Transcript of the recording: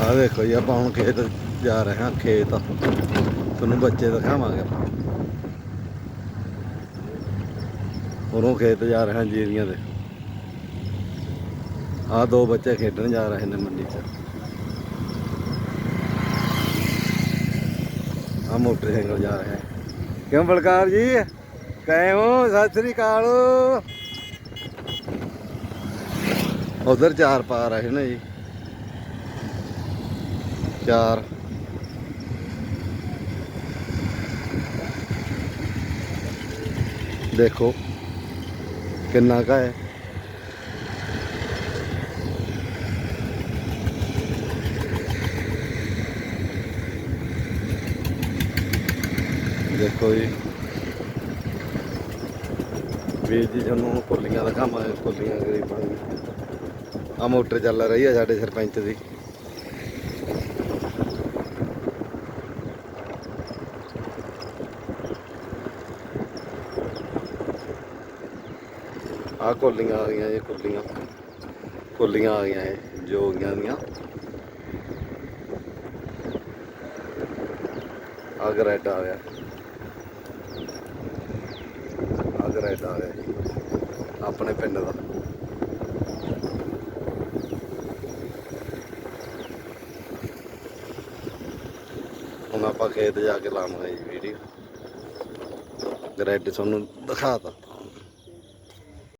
ਆ ਦੇਖੋ ਜੀ, ਆਪਾਂ ਹੁਣ ਖੇਤ ਜਾ ਰਹੇ ਹਾਂ, ਖੇਤ। ਤੁਹਾਨੂੰ ਬੱਚੇ ਦਿਖਾਵਾਂਗੇ। ਉਰੋਂ ਖੇਤ ਜਾ ਰਹੇ ਹਾਂ ਜੀਰੀਆਂ ਦੇ। ਆ ਦੋ ਬੱਚੇ ਖੇਡਣ ਜਾ ਰਹੇ ਨੇ ਮੰਡੀ 'ਚ। ਆ ਮੋਟਰਸਾਈਕਲ ਜਾ ਰਹੇ ਹੈ ਕਿਉਂ ਬਲਕਾਰ ਜੀ? ਕਹੇ ਹੋ, ਸਤਿ ਸ੍ਰੀ ਅਕਾਲ। ਉਧਰ ਚਾਰ ਪਾ ਰਹੇ ਨੇ ਜੀ। ਚਾਰ। ਦੇਖੋ, ਕਿੰਨਾ ਕਾ ਹੈ। ਦੇਖੋ ਜੀ। ਵੀਰ ਜੀ, ਤੁਹਾਨੂੰ ਕੋਲੀਆਂ ਦਿਖਾਵਾਂਗੇ ਕੋਲੀਆਂ ਗਰੀਬਾਂ ਦੀ ਆ ਮੋਟਰ ਚੱਲ ਰਹੀ ਹੈ ਸਾਡੇ ਸਰਪੰਚ ਦੀ। ਆ ਕੋਲੀਆਂ ਆ ਗਈਆਂ ਇਹ ਕੋਲੀਆਂ। ਕੋਲੀਆਂ ਆ ਗਈਆਂ ਇਹ ਜੋਗੀਆਂ ਦੀਆਂ। ਆ ਗਰੈਡ ਆ ਗਿਆ। ਆ ਗਰੈਡ ਆ ਗਿਆ ਆਪਣੇ ਪਿੰਡ ਦਾ। ਹੁਣ ਆਪਾਂ ਖੇਤ ਜਾ ਕੇ ਲਾਵਾਂਗੇ ਜੀ ਵੀਡੀਓ ਗਰੈਡ ਤੁਹਾਨੂੰ ਦਿਖਾਤਾ।